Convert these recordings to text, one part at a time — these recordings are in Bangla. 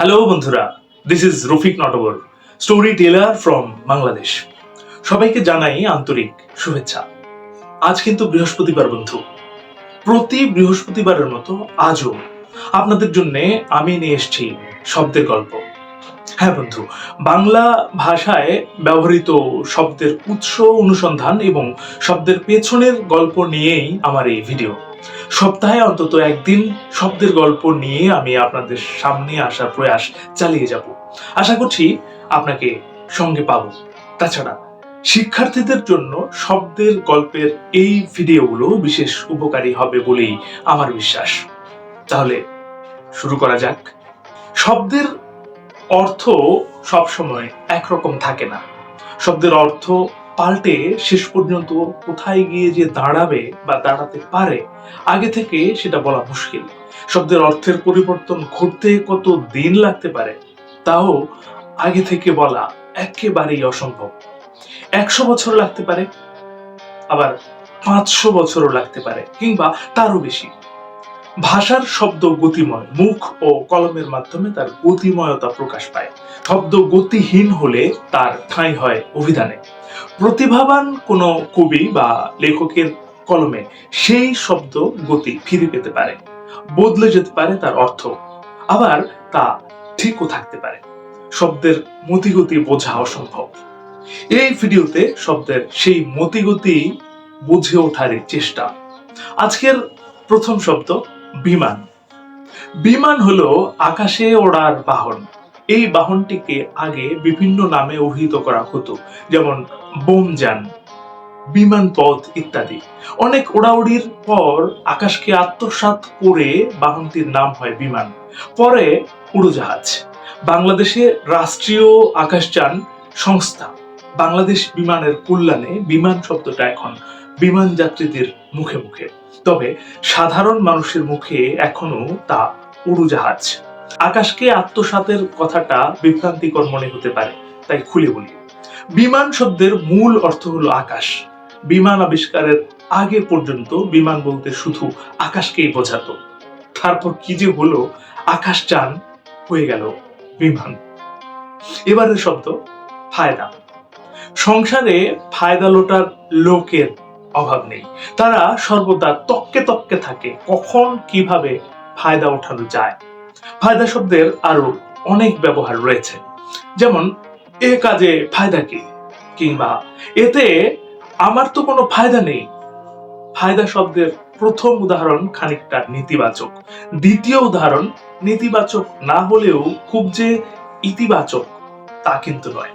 হ্যালো বন্ধুরা। This is Rafiq Natabar storyteller from Bangladesh সবাইকে জানাই আন্তরিক শুভেচ্ছা। আজ কিন্তু বৃহস্পতিবার, বন্ধু। প্রতি বৃহস্পতিবারের মতো আজও আপনাদের জন্য আমি নিয়ে এসেছি শব্দের গল্প। হ্যাঁ বন্ধু, বাংলা ভাষায় ব্যবহৃত শব্দের উৎস অনুসন্ধান এবং শব্দের পেছনের গল্প নিয়েই আমার এই ভিডিও। সপ্তাহে অন্তত একদিন শব্দের গল্প নিয়ে আমি আপনাদের সামনে আসার প্রয়াস চালিয়ে যাব। আশা করছি আপনাকে সঙ্গে পাব। তাছাড়া, শিক্ষার্থীদের জন্য শব্দের গল্পের এই ভিডিওগুলো বিশেষ উপকারী হবে বলেই আমার বিশ্বাস। তাহলে শুরু করা যাক। শব্দের অর্থ সবসময় একরকম থাকে না। শব্দের অর্থ পাল্টে শেষ পর্যন্ত কোথায় গিয়ে যে দাঁড়াবে বা দাঁড়াতে পারে, আগে থেকে সেটা বলা মুশকিল। শব্দের অর্থের পরিবর্তন ঘটতে কত দিন লাগতে পারে, তাও আগে থেকে বলা একেবারেই অসম্ভব। একশো বছর লাগতে পারে, আবার পাঁচশো বছরও লাগতে পারে, কিংবা তারও বেশি। ভাষার শব্দ গতিময়, মুখ ও কলমের মাধ্যমে তার গতিময়তা প্রকাশ পায়। শব্দ গতিহীন হলে তার ঠাঁই হয় অভিধানে। প্রতিভাবান কোনো কবি বা লেখকের কলমে সেই শব্দ গতি ফিরে পেতে পারে, বদলে যেতে পারে তার অর্থ। আবার তা ঠিকও থাকতে পারে। শব্দের মতিগতি বোঝা অসম্ভব। এই ভিডিওতে শব্দের সেই মতিগতি বুঝে ওঠার চেষ্টা। আজকের প্রথম শব্দ বিমান। বিমান হলো আকাশে ওড়ার বাহন। এই বাহনটিকে আগে বিভিন্ন নামে অভিহিত করা হতো, যেমন বোমযান বিমান পথ ইত্যাদি। অনেক ওড়াউড়ির পর আকাশকে আত্মসাৎ করে বাহনটির নাম হয় বিমান। পরে উড়োজাহাজ। বাংলাদেশে রাষ্ট্রীয় আকাশযান সংস্থা বাংলাদেশ বিমানের কল্যাণে বিমান শব্দটা এখন বিমান যাত্রীদের মুখে মুখে। তবে সাধারণ মানুষের মুখে এখনও তা উড়োজাহাজ। আকাশকে আত্মসাতের কথাটা বিভ্রান্তিকর মনে হতে পারে, তাই খুলে বলি। বিমান শব্দের মূল অর্থ হলো আকাশ। বিমান আবিষ্কারের আগে পর্যন্ত বিমান বলতে শুধু আকাশকেই বোঝাতো। তারপর কি যে হলো, আকাশ যান, হয়ে গেল বিমান। এবারের শব্দ, ফায়দা। সংসারে ফায়দা লোটার লোকের অভাব নেই। তারা সর্বদা তককে তককে থাকে। কখন কীভাবে ফায়দা ওঠানো যায় ফায়দা শব্দের আরও অনেক ব্যবহার রয়েছে। যেমন, এ কাজে ফায়দা কি? কিংবা, এতে আমার তো কোনো ফায়দা নেই। ফায়দা শব্দের প্রথম উদাহরণ খানিকটা নেতিবাচক। দ্বিতীয় উদাহরণ নেতিবাচক না হলেও খুব যে ইতিবাচক, তা কিন্তু নয়।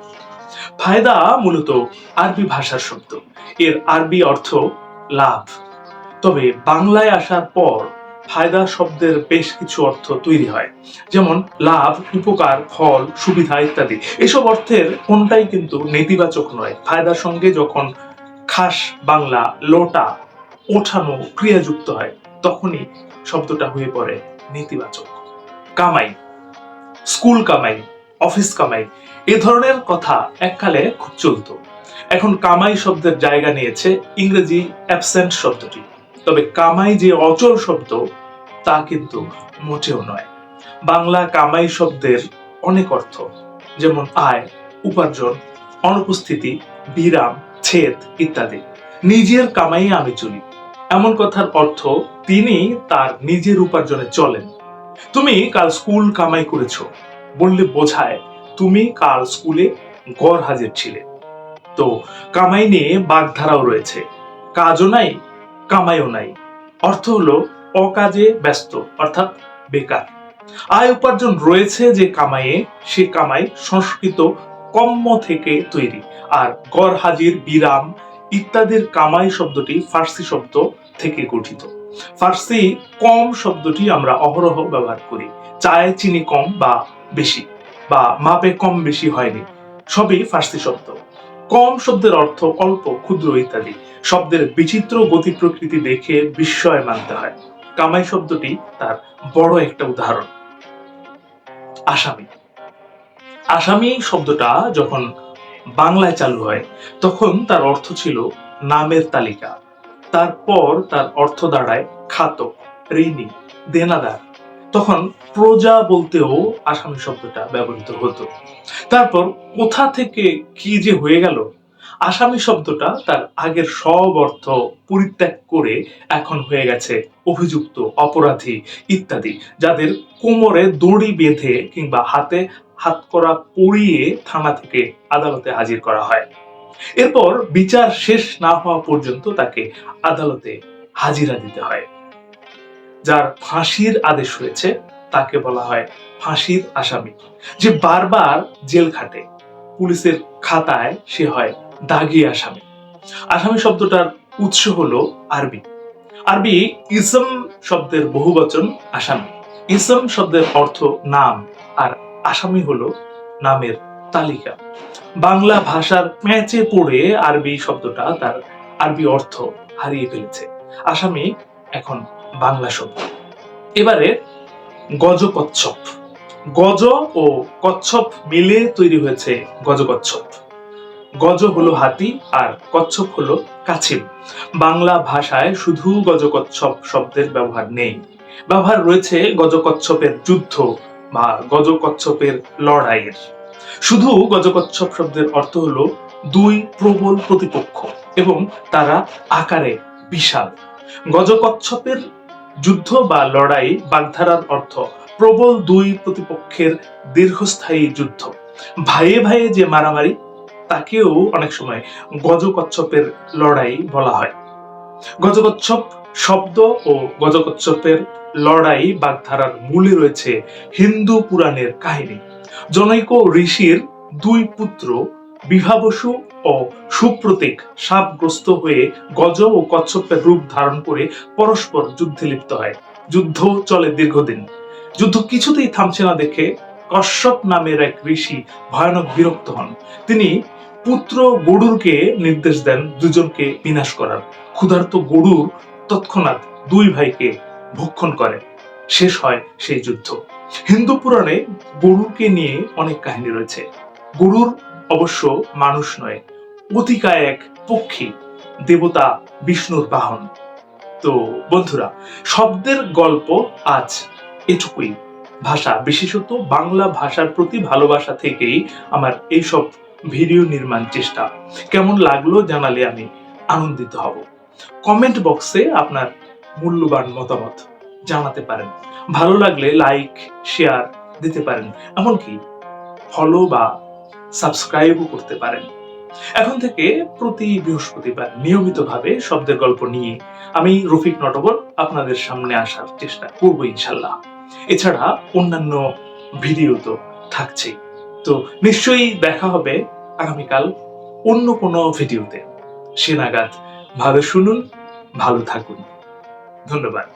ফায়দা মূলত আরবি ভাষার শব্দ। এর আরবি অর্থ লাভ। তবে বাংলায় আসার পর ফায়দা শব্দের বেশ কিছু অর্থ তৈরি হয়। যেমন, লাভ, উপকার, ফল, সুবিধা ইত্যাদি। এসব অর্থের কোনটাই কিন্তু নেতিবাচক নয়। ফায়দার সঙ্গে যখন খাস বাংলা, লোটা, ওঠানো ক্রিয়াযুক্ত হয়, তখনই শব্দটা হয়ে পড়ে নেতিবাচক। কামাই, স্কুল কামাই, অফিস কামাই, এ ধরনের কথা এককালে খুব চলতো। এখন কামাই শব্দের জায়গা নিয়েছে ইংরেজি অ্যাবসেন্ট শব্দটি। তবে কামাই যে অচল শব্দ, তা কিন্তু মোটেও নয়। বাংলা কামাই শব্দের অনেক অর্থ, যেমন আয়, উপার্জন, অনুপস্থিতি, বিরাম, ছেদ ইত্যাদি। নিজের কামাই আমি চলি। এমন কথার অর্থ, তিনি তার নিজের উপার্জনে চলেন। তুমি কাল স্কুল কামাই করেছ, বললে বোঝায়, তুমি কাল স্কুলে গড় হাজির ছিলে। তো কামাই নিয়ে বাগধারাও রয়েছে। কাজও নাই কামাইও নাই। অর্থ হলো অকাজে ব্যস্ত, অর্থাৎ বেকার। আয় উপার্জন রয়েছে যে কামাইয়ে, সে কামাই সংস্কৃত কম্ম থেকে তৈরি। আর গড় হাজির, বিরাম ইত্যাদির কামাই শব্দটি ফার্সি শব্দ থেকে গঠিত। ফার্সি কম শব্দটি আমরা অহরহ ব্যবহার করি। চায়ে চিনি কম বা বেশি, বা মাপে কম বেশি হয়নি। সবই ফার্সি শব্দ। কম শব্দের অর্থ অল্প, ক্ষুদ্র ইত্যাদি। শব্দের বিচিত্র গতি প্রকৃতি দেখে বিস্ময় মানতে হয়। কামাই শব্দটি তার বড় একটা উদাহরণ। আসামি। আসামি শব্দটা যখন বাংলায় চালু হয়, তখন তার অর্থ ছিল নামের তালিকা। তারপর তার অর্থ দাঁড়ায় খাতক, ঋণী, দেনাদার তখন প্রজা বলতেও আসামি শব্দটা ব্যবহৃত হতো। তারপর কোথা থেকে কি যে হয়ে গেল, আসামি শব্দটা তার আগের সব অর্থ পরিত্যাগ করে এখন হয়ে গেছে অভিযুক্ত, অপরাধী ইত্যাদি, যাদের কোমরে দড়ি বেঁধে কিংবা হাতে হাত করা পরিয়ে থানা থেকে আদালতে হাজির করা হয়। এরপর বিচার শেষ না হওয়া পর্যন্ত তাকে আদালতে হাজিরা দিতে হয়। যার ফাঁসির আদেশ হয়েছে, তাকে বলা হয় ফাঁসির আসামি। যে বারবার জেল খাটে, পুলিশের খাতায় সে হয় দাগি আসামি। আসামি শব্দটার উৎস হলো আরবি। আরবি ইসম শব্দের বহুবচন আসামি। ইসম শব্দের অর্থ নাম, আর আসামি হলো নামের তালিকা। বাংলা ভাষার ম্যাচে পড়ে আরবি শব্দটা তার আরবি অর্থ হারিয়ে ফেলেছে। আসামি এখন বাংলা শব্দ। এবারে গজকচ্ছপ। গজ ও কচ্ছপ মিলে তৈরি হয়েছে গজকচ্ছপ। গজ হলো হাতি আর কচ্ছপ হলো কাছিম। বাংলা ভাষায় শুধু গজকচ্ছপ শব্দের ব্যবহার নেই। ব্যবহার রয়েছে গজকচ্ছপের যুদ্ধ বা গজকচ্ছপের লড়াইয়ের। শুধু গজকচ্ছপ শব্দের অর্থ হলো দুই প্রবল প্রতিপক্ষ এবং তারা আকারে বিশাল। গজকচ্ছপের যুদ্ধ বা লড়াই বাগধারার অর্থ প্রবল দুই প্রতিপক্ষের দীর্ঘস্থায়ী যুদ্ধ। ভাইয়ে ভাইয়ে যে মারামারি, তাকেও অনেক সময় গজকচ্ছপের লড়াই বলা হয়। গজকচ্ছপ শব্দ ও গজকচ্ছপের লড়াই বাগধারার মূলে রয়েছে হিন্দু পুরাণের কাহিনী। জনৈক ঋষির দুই পুত্র বিভাবসু ও সুপ্রতীক সাপগ্রস্ত হয়ে গজ ও কচ্ছপের রূপ ধারণ করে পরস্পর যুদ্ধে লিপ্ত হয়। যুদ্ধ চলে দীর্ঘদিন। যুদ্ধ কিছুতেই থামছে না দেখে কশ্যপ নামের এক ঋষি ভয়ানক বিরক্ত হন। তিনি পুত্র গরুরকে নির্দেশ দেন দুজনকে বিনাশ করার। ক্ষুধার্ত গরুর তৎক্ষণাৎ দুই ভাইকে ভক্ষণ করে। শেষ হয় সেই যুদ্ধ। হিন্দু পুরাণে গরুরকে নিয়ে অনেক কাহিনী রয়েছে। গরুর অবশ্য মানুষ নয় অতিকায় এক পক্ষী, দেবতা বিষ্ণুর বাহন। তো বন্ধুরা, শব্দের গল্প আজ এটুকুই। ভাষা বিশেষত বাংলা ভাষার প্রতি ভালোবাসা থেকেই আমার এইসব ভিডিও নির্মাণ চেষ্টা। কেমন লাগল জানালে আমি আনন্দিত হব। কমেন্ট বক্সে আপনার মূল্যবান মতামত জানাতে পারেন। ভালো লাগলে লাইক, শেয়ার দিতে পারেন। এমনকি ফলো বা সাবস্ক্রাইবও করতে পারেন। এখন থেকে প্রতি বৃহস্পতিবার নিয়মিতভাবে শব্দের গল্প নিয়ে আমি রফিক নটবর আপনাদের সামনে আসার চেষ্টা করব ইনশাল্লাহ। এছাড়া অন্যান্য ভিডিও তো থাকছেই তো নিশ্চয়ই দেখা হবে আগামীকাল অন্য কোনো ভিডিওতে। সে নাগাদ ভালো শুনুন, ভালো থাকুন। ধন্যবাদ।